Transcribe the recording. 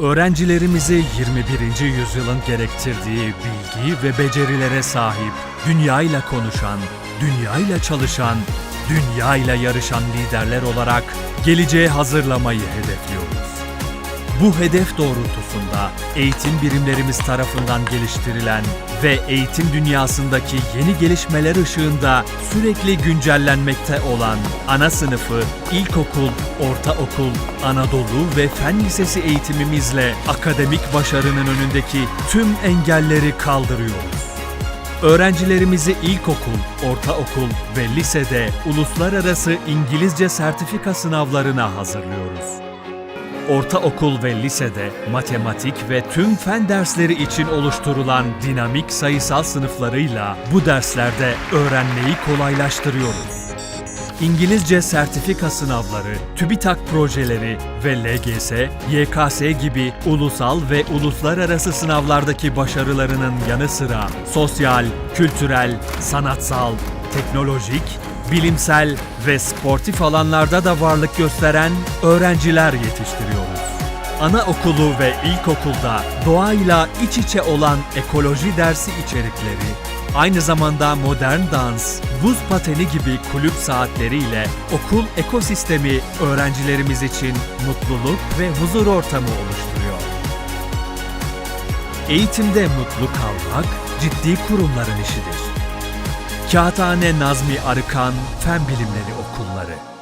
Öğrencilerimizi 21. yüzyılın gerektirdiği bilgi ve becerilere sahip, dünyayla konuşan, dünyayla çalışan, dünyayla yarışan liderler olarak geleceğe hazırlamayı hedefliyoruz. Bu hedef doğrultusunda eğitim birimlerimiz tarafından geliştirilen ve eğitim dünyasındaki yeni gelişmeler ışığında sürekli güncellenmekte olan ana sınıfı, ilkokul, ortaokul, Anadolu ve fen lisesi eğitimimizle akademik başarının önündeki tüm engelleri kaldırıyoruz. Öğrencilerimizi ilkokul, ortaokul ve lisede uluslararası İngilizce sertifika sınavlarına hazırlıyoruz. Ortaokul ve lisede matematik ve tüm fen dersleri için oluşturulan dinamik sayısal sınıflarıyla bu derslerde öğrenmeyi kolaylaştırıyoruz. İngilizce sertifika sınavları, TÜBİTAK projeleri ve LGS, YKS gibi ulusal ve uluslararası sınavlardaki başarılarının yanı sıra sosyal, kültürel, sanatsal, teknolojik, bilimsel ve sportif alanlarda da varlık gösteren öğrenciler yetiştiriyoruz. Anaokulu ve ilkokulda doğayla iç içe olan ekoloji dersi içerikleri, aynı zamanda modern dans, buz pateni gibi kulüp saatleriyle okul ekosistemi öğrencilerimiz için mutluluk ve huzur ortamı oluşturuyor. Eğitimde mutlu kalmak ciddi kurumların işidir. Kağıthane Nazmi Arıkan Fen Bilimleri Okulları